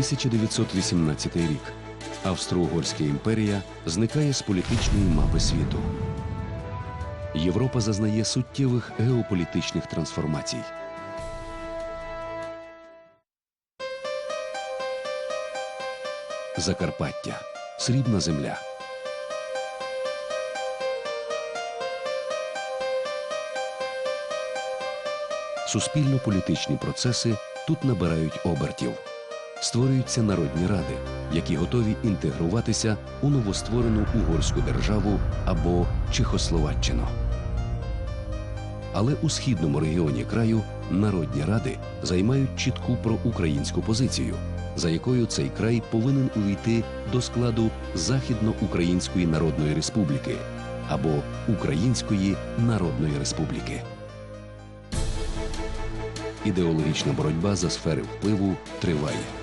1918 рік. Австро-Угорська імперія зникає з політичної мапи світу. Європа зазнає суттєвих геополітичних трансформацій. Закарпаття срібна земля. Суспільно-політичні процеси тут набирають обертів. Створюються народні ради, які готові інтегруватися у новостворену угорську державу або Чехословаччину. Але у східному регіоні краю народні ради займають чітку проукраїнську позицію, за якою цей край повинен увійти до складу Західноукраїнської Народної Республіки або Української Народної Республіки. Ідеологічна боротьба за сфери впливу триває.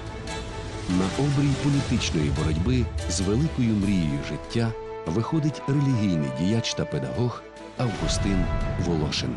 На обрій політичної боротьби з великою мрією життя виходить релігійний діяч та педагог Августин Волошин.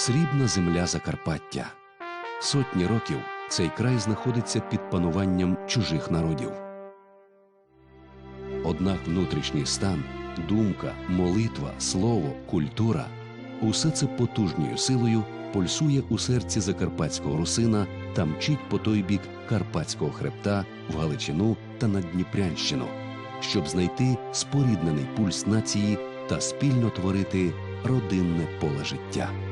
Срібна земля Закарпаття. Сотні років цей край знаходиться під пануванням чужих народів. Однак внутрішній стан, думка, молитва, слово, культура усе це потужною силою пульсує у серці закарпатського русина та мчить по той бік Карпатського хребта в Галичину та на Дніпрянщину, щоб знайти споріднений пульс нації та спільно творити родинне поле життя.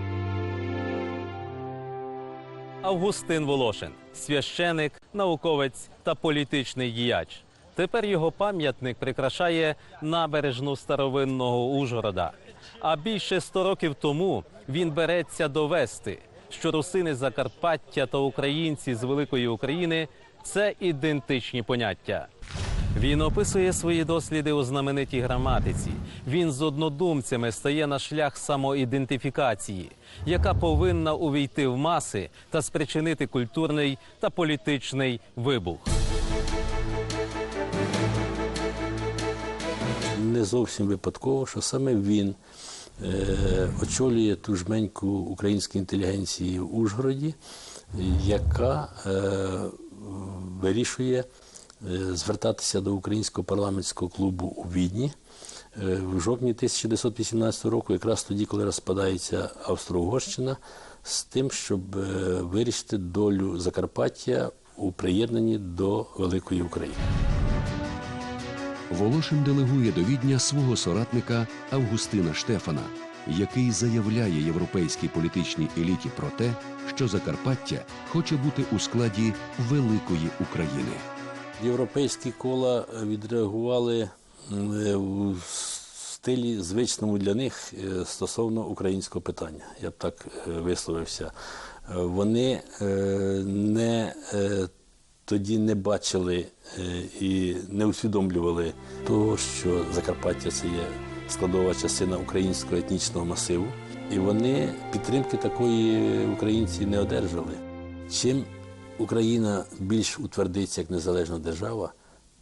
Августин Волошин, священик, науковець та політичний діяч. Тепер його пам'ятник прикрашає набережну старовинного Ужгорода. А більше ста років тому він береться довести, що русини Закарпаття та українці з великої України це ідентичні поняття. Він описує свої досліди у знаменитій граматиці. Він з однодумцями стає на шлях самоідентифікації, яка повинна увійти в маси та спричинити культурний та політичний вибух. не зовсім випадково, що саме він е, очолює ту жменьку української інтелігенції в Ужгороді, яка е, вирішує звертатися до українського парламентського клубу у Відні. е, В жовтні 1918 року, якраз тоді, коли розпадається Австро-Угорщина, з тим, щоб е, вирішити долю Закарпаття у приєднанні до Великої України. Волошин делегує до Відня свого соратника Августина Штефана, який заявляє європейській політичній еліті про те, що Закарпаття хоче бути у складі великої України. Європейські кола відреагували е, стилі звичному для них е, стосовно українського питання. Я б так е, висловився. Вони не тоді не бачили і не усвідомлювали того, що Закарпаття це є складова частина українського етнічного масиву, і вони підтримки такої українці не одержали. Чим Україна більш утвердиться як незалежна держава,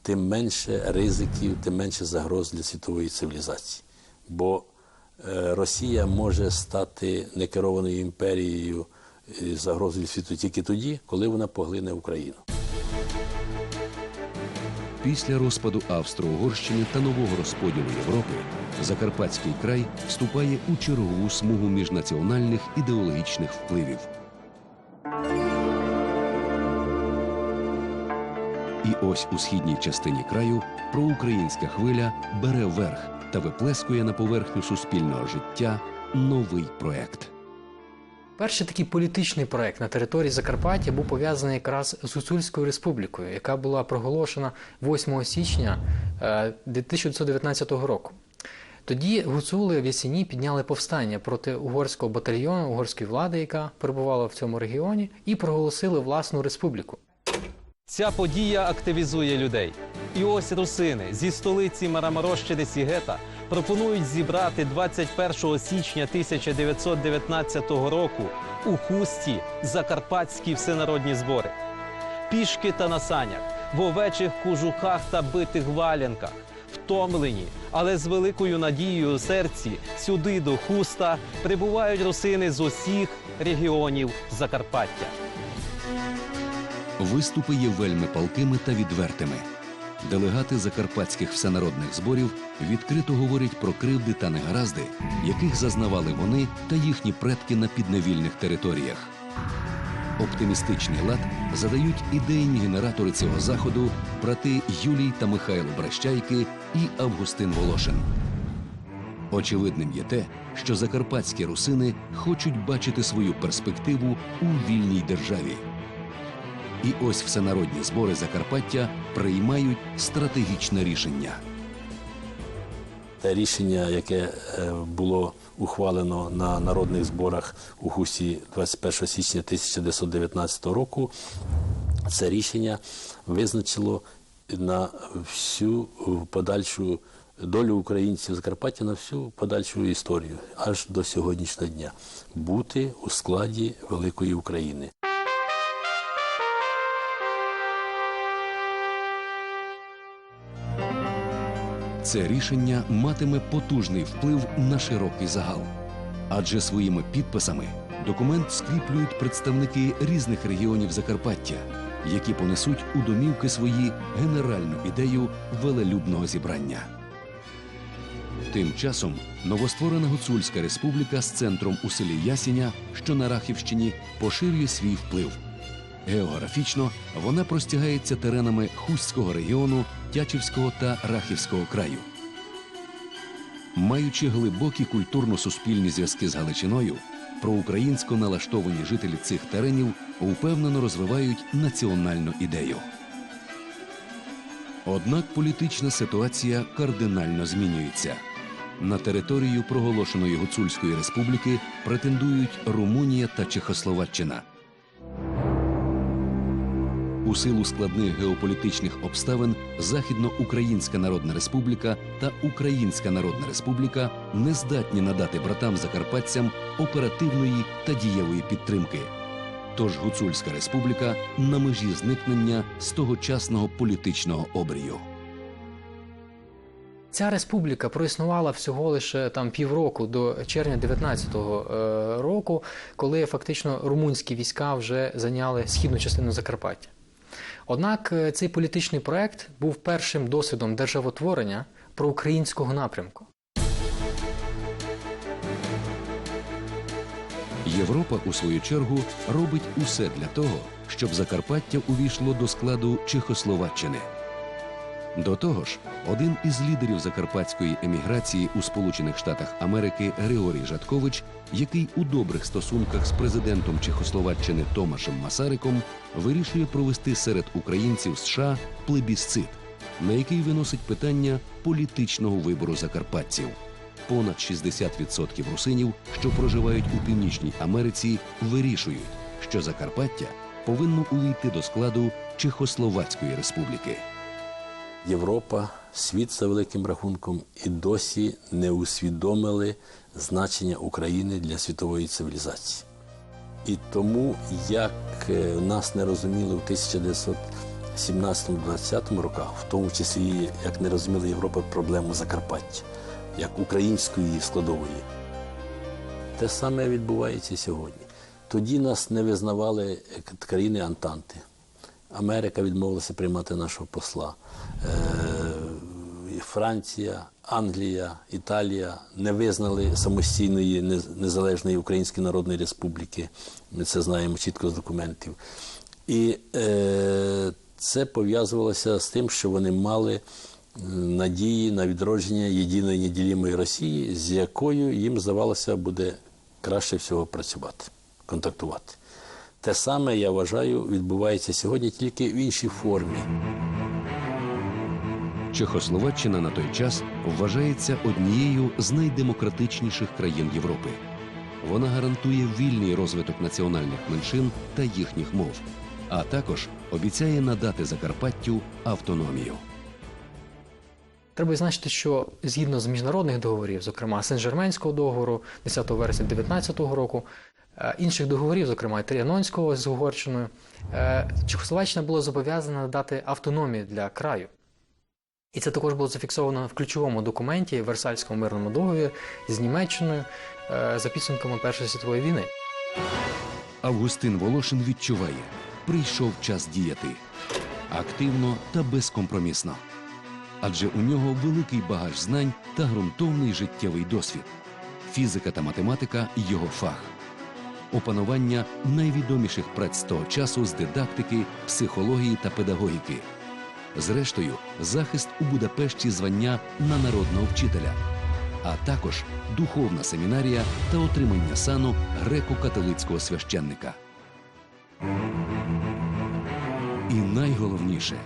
тим менше ризиків, тим менше загроз для світової цивілізації. Бо е, Росія може стати некерованою імперією і загрозою світу тільки тоді, коли вона поглине Україну. Після розпаду Австро-Угорщини та нового розподілу Європи Закарпатський край вступає у чергову смугу міжнаціональних ідеологічних впливів. І ось у східній частині краю проукраїнська хвиля бере верх та виплескує на поверхню суспільного життя новий проект. Перший такий політичний проект на території Закарпаття був пов'язаний якраз з Гуцульською республікою, яка була проголошена 8 січня е, 1919 року. Тоді гуцули в Ясіні підняли повстання проти угорського батальйону, угорської влади, яка перебувала в цьому регіоні, і проголосили власну республіку. Ця подія активізує людей. І ось русини зі столиці Мараморощини Сігета пропонують зібрати 21 січня 1919 року у хусті Закарпатські всенародні збори. Пішки та на санях, в овечих кожухах та битих валянках, втомлені, але з великою надією у серці сюди до хуста прибувають русини з усіх регіонів Закарпаття. Виступи є вельми палкими та відвертими. Делегати закарпатських всенародних зборів відкрито говорять про кривди та негаразди, яких зазнавали вони та їхні предки на підневільних територіях. Оптимістичний лад задають ідейні генератори цього заходу брати Юлій та Михайло Бращайки і Августин Волошин. Очевидним є те, що закарпатські русини хочуть бачити свою перспективу у вільній державі. І ось всенародні збори Закарпаття приймають стратегічне рішення. Те рішення, яке е, було ухвалено на народних зборах у Хусі 21 січня 1919 року, це рішення визначило на всю подальшу долю українців Закарпаття на всю подальшу історію аж до сьогоднішнього дня бути у складі великої України. Це рішення матиме потужний вплив на широкий загал. Адже своїми підписами документ скріплюють представники різних регіонів Закарпаття, які понесуть у домівки свої генеральну ідею велелюбного зібрання. Тим часом новостворена Гуцульська республіка з центром у селі Ясіня, що на Рахівщині, поширює свій вплив. Географічно вона простягається теренами Хустського регіону, Тячівського та Рахівського краю. Маючи глибокі культурно-суспільні зв'язки з Галичиною, проукраїнсько налаштовані жителі цих теренів упевнено розвивають національну ідею. Однак політична ситуація кардинально змінюється. На територію проголошеної Гуцульської республіки претендують Румунія та Чехословаччина. У силу складних геополітичних обставин Західноукраїнська Народна Республіка та Українська Народна Республіка не здатні надати братам закарпатцям оперативної та дієвої підтримки. Тож Гуцульська республіка на межі зникнення з тогочасного політичного обрію. Ця республіка проіснувала всього лише там півроку до червня 19-го е, року, коли фактично румунські війська вже зайняли східну частину Закарпаття. Однак е, цей політичний проект був першим досвідом державотворення проукраїнського напрямку. Європа, у свою чергу, робить усе для того, щоб Закарпаття увійшло до складу Чехословаччини. До того ж, один із лідерів закарпатської еміграції у Сполучених Штатах Америки Григорій Жаткович, який у добрих стосунках з президентом Чехословаччини Томашем Масариком вирішує провести серед українців США плебісцит, на який виносить питання політичного вибору закарпатців. Понад 60% русинів, що проживають у Північній Америці, вирішують, що Закарпаття повинно увійти до складу Чехословацької республіки. Європа, світ за великим рахунком і досі не усвідомили значення України для світової цивілізації. І тому, як е, нас не розуміли в 1917-20 роках, в тому числі як не розуміла Європа проблему Закарпаття, як української складової, те саме відбувається сьогодні. Тоді нас не визнавали е, країни Антанти. Америка відмовилася приймати нашого посла. Е, Франція, Англія, Італія не визнали самостійної незалежної Української Народної Республіки. Ми це знаємо чітко з документів. І е, це пов'язувалося з тим, що вони мали надії на відродження єдиної неділімої Росії, з якою їм здавалося буде краще всього працювати, контактувати. Те саме, я вважаю, відбувається сьогодні тільки в іншій формі. Чехословаччина на той час вважається однією з найдемократичніших країн Європи. Вона гарантує вільний розвиток національних меншин та їхніх мов, а також обіцяє надати Закарпаттю автономію. Треба відзначити, що згідно з міжнародних договорів, зокрема Сен-Жерменського договору 10 вересня 2019 року, інших договорів, зокрема Тріанонського з Угорщиною, е, Чехословаччина була зобов'язана надати автономію для краю. І це також було зафіксовано в ключовому документі Версальському мирному договорі з Німеччиною е, за підсумками Першої світової війни. Августин Волошин відчуває, прийшов час діяти активно та безкомпромісно. Адже у нього великий багаж знань та ґрунтовний життєвий досвід. Фізика та математика його фах. Опанування найвідоміших праць того часу з дидактики, психології та педагогіки. Зрештою, захист у Будапешті звання на народного вчителя, а також духовна семінарія та отримання сану греко-католицького священника. І найголовніше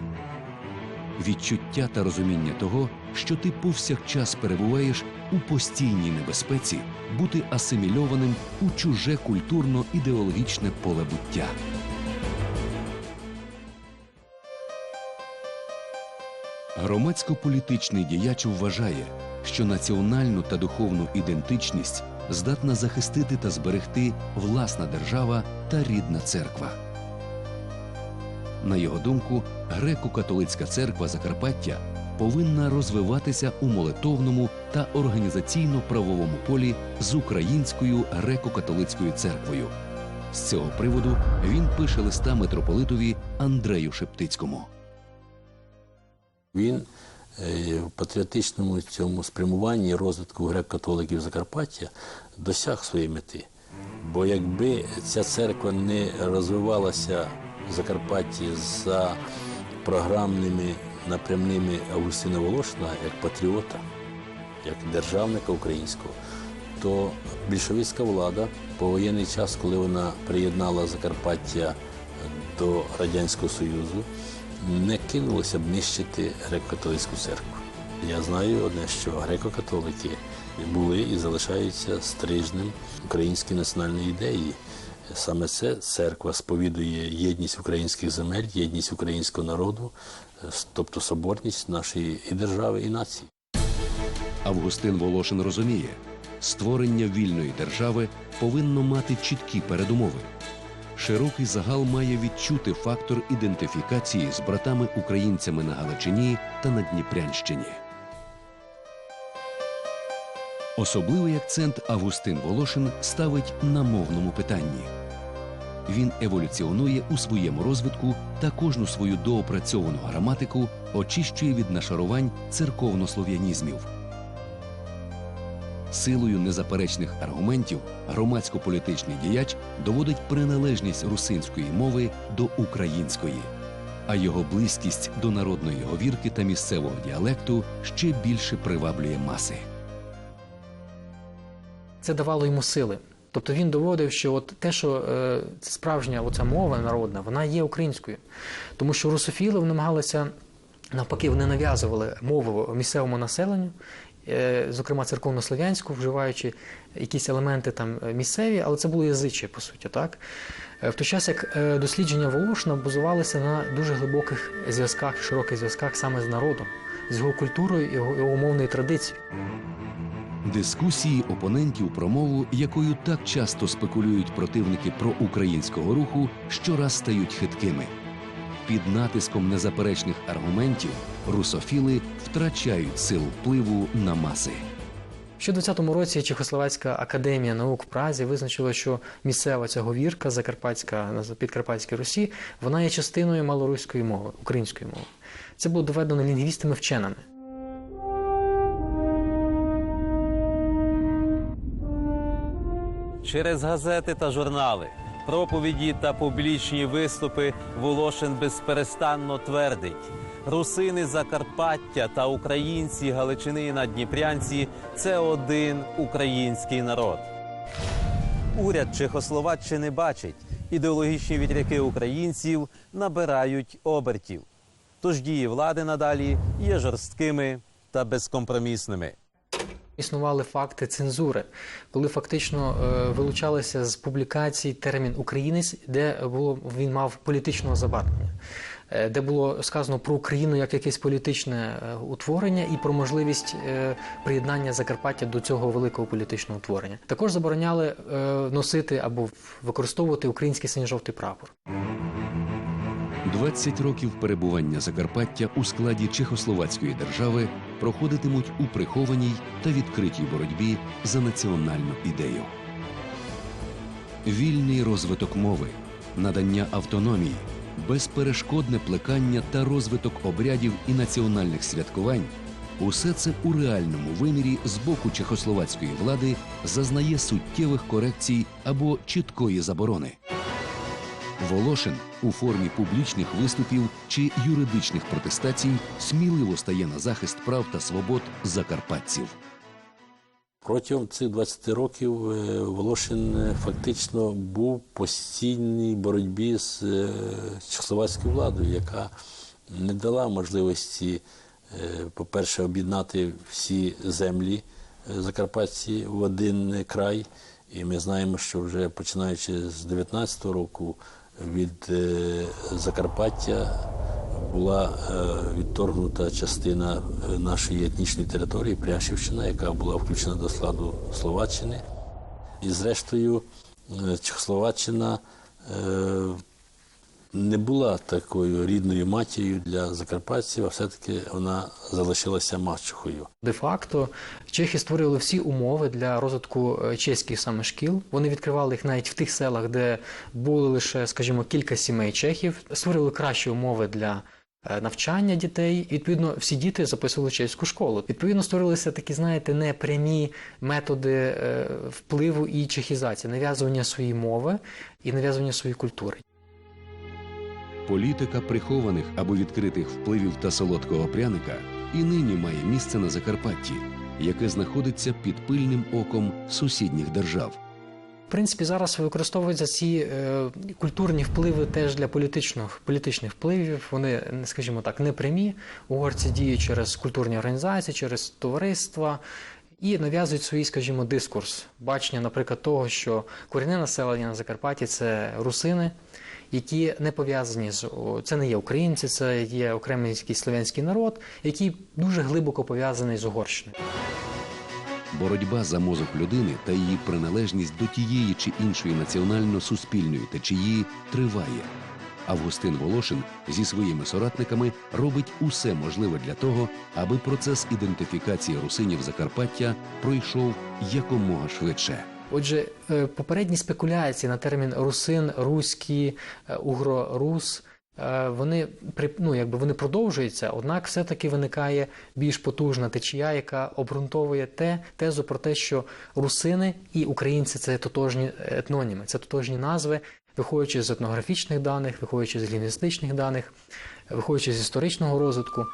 відчуття та розуміння того, що ти повсякчас перебуваєш у постійній небезпеці бути асимільованим у чуже культурно-ідеологічне поле буття. Громадсько-політичний діяч вважає, що національну та духовну ідентичність здатна захистити та зберегти власна держава та рідна церква. На його думку, греко-католицька церква Закарпаття повинна розвиватися у молитовному та організаційно-правовому полі з українською греко-католицькою церквою. З цього приводу він пише листа митрополитові Андрею Шептицькому. Він е, в патріотичному цьому спрямуванні розвитку греко-католиків Закарпаття досяг своєї мети. Бо якби ця церква не розвивалася в Закарпатті за програмними напрямними Августина Волошина як патріота, як державника українського, то більшовицька влада по воєнний час, коли вона приєднала Закарпаття до Радянського Союзу, не кинулося б нищити греко-католицьку церкву. Я знаю одне, що греко-католики були і залишаються стрижнем української національної ідеї. Саме це церква сповідує єдність українських земель, єдність українського народу, тобто соборність нашої і держави, і нації. Августин Волошин розуміє, створення вільної держави повинно мати чіткі передумови. Широкий загал має відчути фактор ідентифікації з братами-українцями на Галичині та на Дніпрянщині. Особливий акцент Августин Волошин ставить на мовному питанні. Він еволюціонує у своєму розвитку та кожну свою доопрацьовану граматику очищує від нашарувань церковнослов'янізмів. Силою незаперечних аргументів громадсько-політичний діяч доводить приналежність русинської мови до української, а його близькість до народної говірки та місцевого діалекту ще більше приваблює маси. Це давало йому сили. Тобто він доводив, що от те, що е, справжня оця мова народна, вона є українською. Тому що русофіли намагалися, навпаки, вони нав'язували мову місцевому населенню, е, зокрема церковнослов'янську, вживаючи якісь елементи там місцеві, але це було язиче, по суті. так? Е, В той час як дослідження Волошина базувалися на дуже глибоких зв'язках, широких зв'язках саме з народом, з його культурою його, його мовною традицією. Дискусії опонентів про мову, якою так часто спекулюють противники проукраїнського руху, щораз стають хиткими. Під натиском незаперечних аргументів русофіли втрачають силу впливу на маси. Ще в 20-му році Чехословацька академія наук в Празі визначила, що місцева ця говірка Закарпатська на Підкарпатській Русі вона є частиною малоруської мови, української мови. Це було доведено лінгвістами Через газети та журнали, проповіді та публічні виступи Волошин безперестанно твердить: русини Закарпаття та українці Галичини і Надніпрянці це один український народ. Уряд Чехословаччини бачить, ідеологічні вітряки українців набирають обертів. Тож дії влади надалі є жорсткими та безкомпромісними. Існували факти цензури, коли фактично е, вилучалося з публікацій термін українець, де було він мав політичного забарвлення. е, де було сказано про Україну як якесь політичне е, утворення і про можливість приєднання Закарпаття до цього великого політичного утворення. Також забороняли носити або використовувати український синьо-жовтий прапор. 20 років перебування Закарпаття у складі Чехословацької держави проходитимуть у прихованій та відкритій боротьбі за національну ідею. Вільний розвиток мови, надання автономії, безперешкодне плекання та розвиток обрядів і національних святкувань усе це у реальному вимірі з боку чехословацької влади зазнає суттєвих корекцій або чіткої заборони. Волошин у формі публічних виступів чи юридичних протестацій сміливо стає на захист прав та свобод закарпатців. Протягом цих 20 років е, Волошин е, фактично був в постійній боротьбі з е, чехословацькою владою, яка не дала можливості, по-перше, об'єднати всі землі закарпатці в один край. І ми знаємо, що вже починаючи з 19-го року від е, Закарпаття була е, відторгнута частина е, нашої етнічної території Пряшівщина, яка була включена до складу Словаччини. І зрештою, Чехословаччина не була такою рідною матір'ю для закарпатців, а все-таки вона залишилася мачухою. Де-факто чехи створювали всі умови для розвитку е, чеських саме шкіл. Вони відкривали їх навіть в тих селах, де були лише, скажімо, кілька сімей чехів, створювали кращі умови для е, навчання дітей. Відповідно, всі діти записували чеську школу. Відповідно, створилися такі, знаєте, непрямі методи е, впливу і чехізації, нав'язування своєї мови і нав'язування своєї культури. Політика прихованих або відкритих впливів та солодкого пряника і нині має місце на Закарпатті, яке знаходиться під пильним оком сусідніх держав. В принципі, зараз використовуються ці е, культурні впливи теж для політичних, політичних впливів. Вони, скажімо так, не прямі. Угорці діють через культурні організації, через товариства і нав'язують свій, скажімо, дискурс. Бачення, наприклад, того, що корінне населення на Закарпатті це русини, які не пов'язані з це не є українці, це є окремий слов'янський народ, який дуже глибоко пов'язаний з Угорщиною. Боротьба за мозок людини та її приналежність до тієї чи іншої національно-суспільної течії триває. Августин Волошин зі своїми соратниками робить усе можливе для того, аби процес ідентифікації русинів Закарпаття пройшов якомога швидше. Отже, е, попередні спекуляції на термін русин, руський, е, угро-рус, е, вони ну, якби вони продовжуються, однак все-таки виникає більш потужна течія, яка обґрунтовує те тезу про те, що русини і українці це тотожні етноніми, це тотожні назви, виходячи з етнографічних даних, виходячи з лінгвістичних даних, виходячи з історичного розвитку.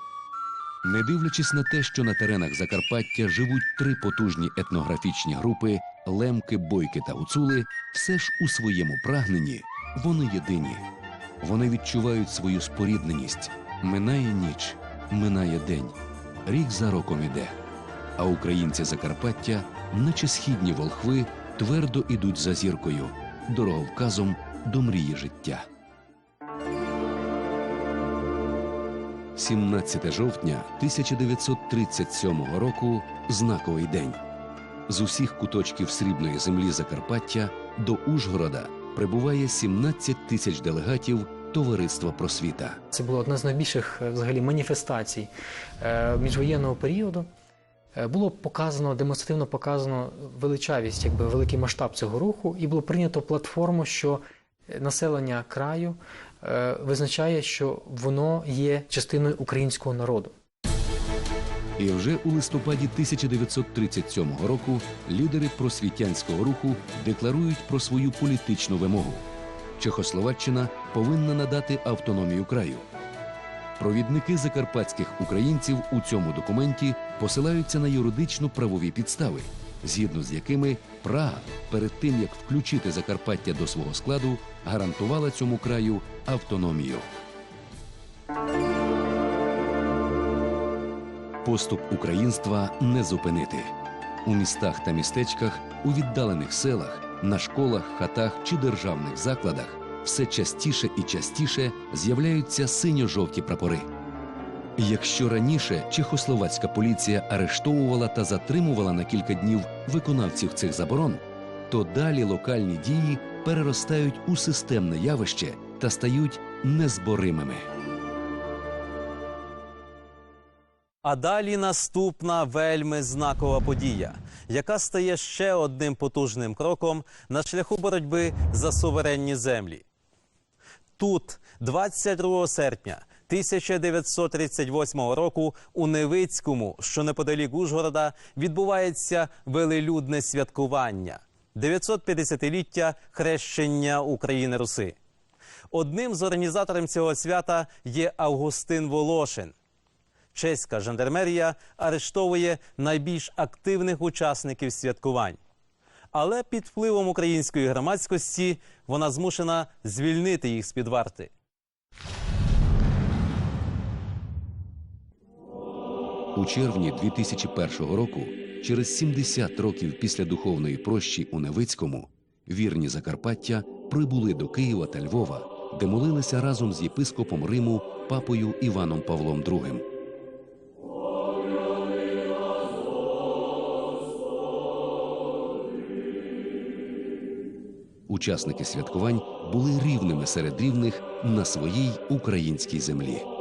Не дивлячись на те, що на теренах Закарпаття живуть три потужні етнографічні групи лемки, бойки та гуцули, все ж у своєму прагненні вони єдині. Вони відчувають свою спорідненість. Минає ніч, минає день, рік за роком іде. А українці Закарпаття, наче східні волхви, твердо ідуть за зіркою, дороговказом до мрії життя. 17 жовтня 1937 року знаковий день. З усіх куточків срібної землі Закарпаття до Ужгорода прибуває 17 тисяч делегатів Товариства просвіта. Це була одна з найбільших е, взагалі маніфестацій е, міжвоєнного періоду. Е, Було показано демонстративно показано величавість, якби великий масштаб цього руху, і було прийнято платформу, що населення краю визначає, що воно є частиною українського народу. І вже у листопаді 1937 року лідери просвітянського руху декларують про свою політичну вимогу. Чехословаччина повинна надати автономію краю. Провідники закарпатських українців у цьому документі посилаються на юридично правові підстави, згідно з якими Прага перед тим як включити Закарпаття до свого складу гарантувала цьому краю автономію. Поступ українства не зупинити. У містах та містечках, у віддалених селах, на школах, хатах чи державних закладах все частіше і частіше з'являються синьо-жовті прапори. Якщо раніше чехословацька поліція арештовувала та затримувала на кілька днів виконавців цих заборон, то далі локальні дії переростають у системне явище та стають незборимими. А далі наступна вельми знакова подія, яка стає ще одним потужним кроком на шляху боротьби за суверенні землі. Тут, 22 серпня 1938 року, у Невицькому, що неподалік Ужгорода, відбувається велелюдне святкування 950-ліття хрещення України Руси. Одним з організаторів цього свята є Августин Волошин. Чеська жандармерія арештовує найбільш активних учасників святкувань. Але під впливом української громадськості вона змушена звільнити їх з під варти. У червні 2001 року, через 70 років після духовної прощі у Невицькому, вірні Закарпаття прибули до Києва та Львова, де молилися разом з єпископом Риму папою Іваном Павлом II. Учасники святкувань були рівними серед рівних на своїй українській землі. –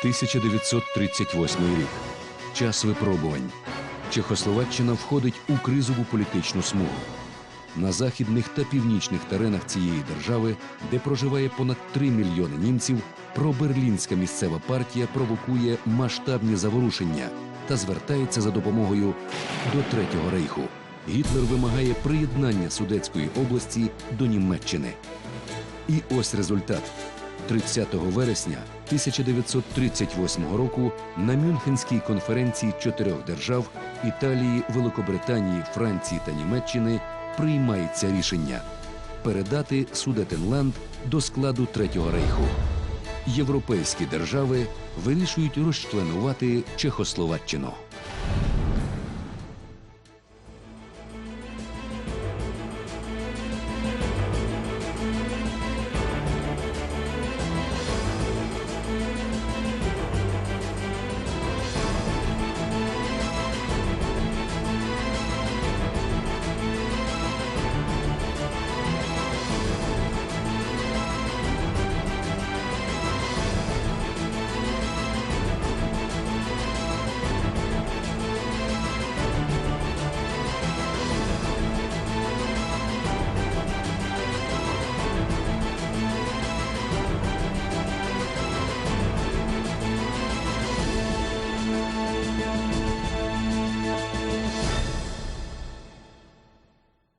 1938 рік. Час випробувань. Чехословаччина входить у кризову політичну смугу. На західних та північних теренах цієї держави, де проживає понад 3 мільйони німців, проберлінська місцева партія провокує масштабні заворушення та звертається за допомогою до Третього рейху. Гітлер вимагає приєднання Судетської області до Німеччини. І ось результат. 30 вересня 1938 року на Мюнхенській конференції чотирьох держав Італії, Великобританії, Франції та Німеччини приймається рішення передати Судетенланд до складу Третього рейху. Європейські держави вирішують розчленувати Чехословаччину.